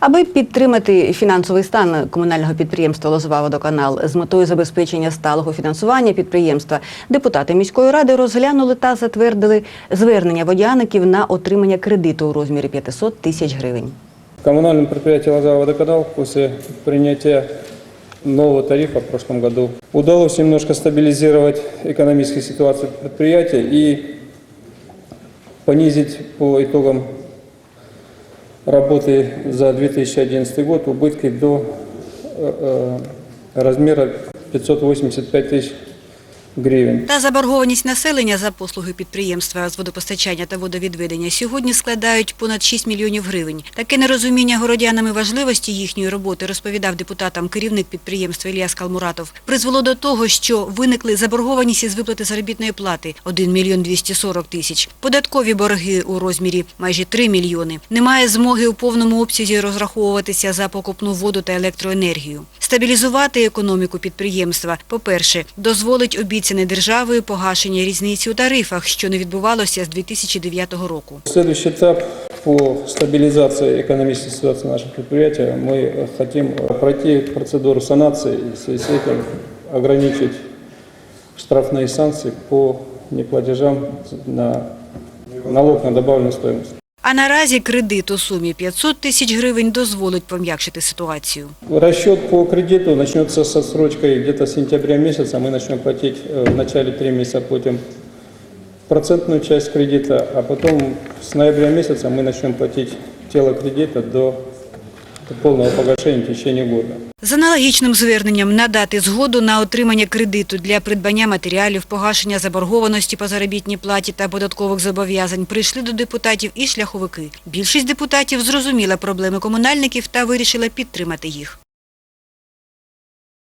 Аби підтримати фінансовий стан комунального підприємства Лозова водоканал з метою забезпечення сталого фінансування підприємства, депутати міської ради розглянули та затвердили звернення водяників на отримання кредиту у розмірі 500 тисяч гривень. Коммунальное предприятие «Лоза водоканал» после принятия нового тарифа в прошлом году удалось немножко стабилизировать экономическую ситуацию предприятия и понизить по итогам работы за 2011 год убытки до э, э, размера 585 тысяч гривен. Та заборгованість населення за послуги підприємства з водопостачання та водовідведення сьогодні складають понад 6 мільйонів гривень. Таке нерозуміння городянами важливості їхньої роботи, розповідав депутатам керівник підприємства Ілля Скалмуратов, призвело до того, що виникли заборгованість із виплати заробітної плати – 1 мільйон 240 тисяч, податкові борги у розмірі майже 3 мільйони. Немає змоги у повному обсязі розраховуватися за покупну воду та електроенергію. Стабілізувати економіку підприємства, по-перше, дозволить обіцяне державою погашення різниці у тарифах, що не відбувалося з 2009 року. Следующий этап по стабилизации экономической ситуации нашего предприятия. Мы э, хотим э, пройти процедуру санации и в связи с этим ограничить штрафные санкции по неплатежам на налог на добавленную стоимость. А наразі кредит у сумі 500 тисяч гривень дозволить пом'якшити ситуацію. Расчет по кредиту начнется со срочкой где-то с сентября месяца. Мы начнем платить э, в начале три месяца платим процентную часть кредита, а потом с ноября месяца мы начнем платить тело кредита до полного погашення в течение года. З аналогічним зверненням надати згоду на отримання кредиту для придбання матеріалів, погашення заборгованості по заробітній платі та податкових зобов'язань прийшли до депутатів і шляховики. Більшість депутатів зрозуміла проблеми комунальників та вирішила підтримати їх.